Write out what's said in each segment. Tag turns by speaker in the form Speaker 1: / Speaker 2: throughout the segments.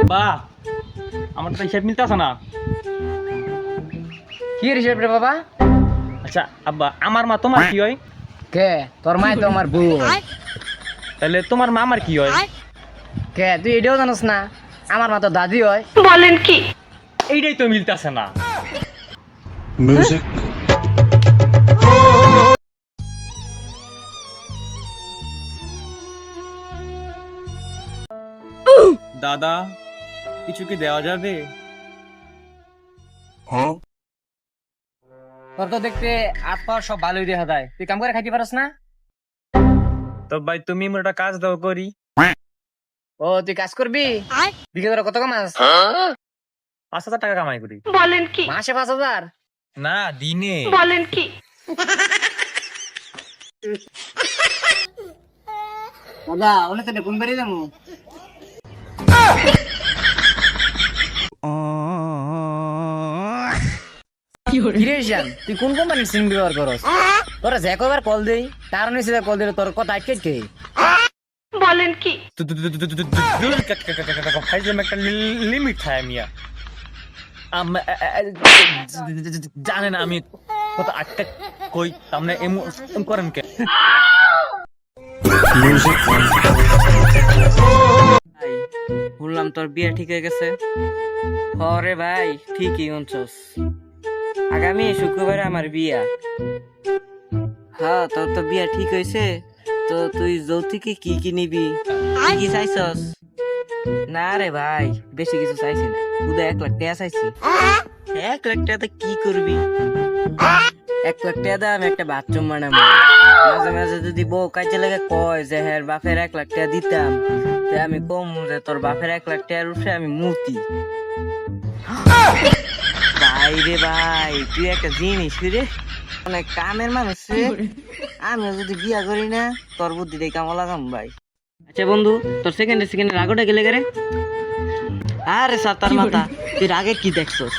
Speaker 1: আব্বা আমার তো হিসাব মিলতেছে না।
Speaker 2: কি হিসেব রে বাবা?
Speaker 1: আচ্ছা আব্বা আমার মা তোমার কি হয়?
Speaker 2: কে? তোর মাই তো আমার বউ।
Speaker 1: তাহলে তোমার মা আমার কি হয়?
Speaker 2: কে? তুই এটাও জানোস না আমার মা তো দাদি হয়।
Speaker 1: এইটাই তো মিলতেছে না।
Speaker 3: Music.
Speaker 1: দাদা কিছু কি দেওয়া যাবে?
Speaker 3: Huh?
Speaker 2: তোর তো দেখতে হাত পা সব ভালোই দেখা যায়। তুই কাম করে খাইতে পারস না?
Speaker 1: তো ভাই তুমি মোটা কাজ দাও করি।
Speaker 2: ও তুই কাজ করবি? বিকে তোর কত কামাস?
Speaker 1: পাঁচ হাজার টাকা কামাই করি। বলেন কি?
Speaker 2: মাসে পাঁচ হাজার?
Speaker 1: না দিনে। বলেন কি?
Speaker 2: দাদা ওনে তো কোন বেরিয়ে যাব। তুই কোন কোম্পানির সিম ব্যবহার করস তোরা যে কবার কল দেই তার নিচে কল দিলে তোর কথা আটকে কে
Speaker 1: ফাইজলাম একটা লিমিট থাকে মিয়া আম- জানেন আমি কত আটটা কই তামনে এম এম করেন কে.
Speaker 2: শুনলাম তোর বিয়ে ঠিক হয়ে গেছে হরে ভাই ঠিকই শুনছস আগামী শুক্রবারে আমার বিয়া। হ্যাঁ তোর তো বিয়া ঠিক হয়েছে। তো তুই যৌতুকে কি কি নিবি? কি চাইছস? না রে ভাই, বেশি কিছু চাইছি না। শুধু এক লাখ টাকা চাইছি। এক লাখ টাকাতে কি করবি? এক লাখ টাকা দিয়ে আমি একটা বাথরুম বানাবো। মাঝে মাঝে যদি বউ কাজে লাগে কয় যে হ্যাঁ বাপের এক লাখ টাকা দিতাম। তে আমি কম যে, তোর বাপের এক লাখ টাকার উঠে আমি মূর্তি। ভাই রে ভাই তুই একটা জিনিস রে? অনেক কামের মানুষ রে। আমি যদি বিয়া করি না তোর বুদ্ধি দিয়ে কামো লাগাম ভাই। আচ্ছা বন্ধু তোর সেকেন্ডে সেকেন্ডে রাগটা গেলে গেলে? আরে স্যার তার মাথা। তুই রাগে কি দেখছস?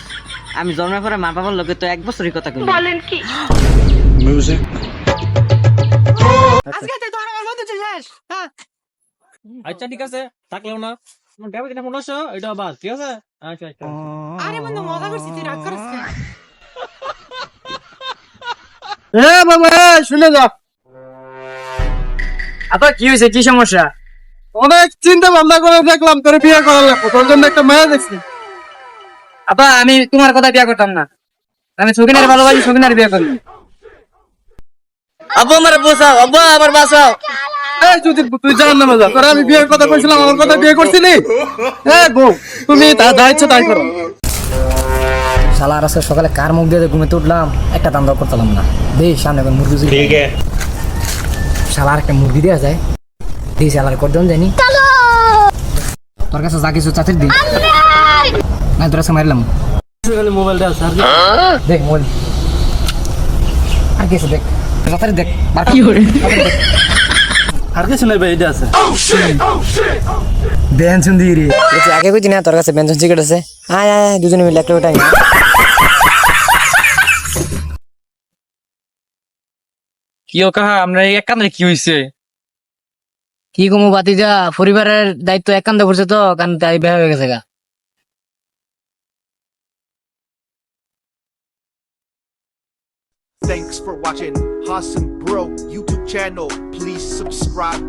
Speaker 2: আমি জন্মের পরে মা বাবার লোকে তো এক বছরই কথা কই
Speaker 3: Music.
Speaker 1: আচ্ছা ঠিক আছে। থাকলেও না। তোমার ডেবিট এটা পনেরোশো এটা বাস ঠিক আছে আচ্ছা আচ্ছা
Speaker 4: আরে বন্ধু মজা করছি তুই রাগ করিস কেন?
Speaker 5: এ বাবা এ, শুনে যা
Speaker 2: আপা কি হয়েছে? কি সমস্যা?
Speaker 5: অনেক চিন্তা ভাবনা করে দেখলাম তোর বিয়ে করা লাগবো তোর জন্য একটা মেয়ে দেখছি।
Speaker 2: আপা আমি তোমার কথা বিয়া করতাম না। আমি সকিনের ভালোবাসি সকিনের বিয়ে করি। আব্বু আমার বসাও আব্বু আমার বাসাও
Speaker 5: এই যদি তুই জান না মজা তোর আমি বিয়ের কথা কইছিলাম আমার কথা বিয়ে করছিলি? এ বউ তুমি যা ইচ্ছা তাই করো।
Speaker 2: শালা আর আজকে সকালে কার মুখ দিয়ে ঘুমিতে উঠলাম একটা দাম দর করতাম না। দেই সামনে এখন মুরগি ঠিক শালা আর একটা মুরগি দেওয়া যায়। দেই শালার কর জানি। তোর কাছে যা কিছু চাচির দিই না তোর কাছে মারলাম।
Speaker 5: মোবাইল দেখ স্যার
Speaker 2: দেখ মোবাইল। আর কিছু দেখ। দেখ আর কি করে?
Speaker 5: আর কিছু নাই ভাই এটা আছে।
Speaker 2: বেনসন দি রে। তুই আগে কইতি না তোর কাছে বেনসন সিগারেট আছে। আয় আয় দুজনে মিলে একটা ওটাই
Speaker 1: কি ও কাহা আমরা এক কি হইছে?
Speaker 2: কি কমু বাতি যা পরিবারের দায়িত্ব একান্ত করছে তো কারণ তাই বেহা হয়ে গেছে গা।
Speaker 6: Thanks for watching Hassan Bro YouTube channel. Please subscribe,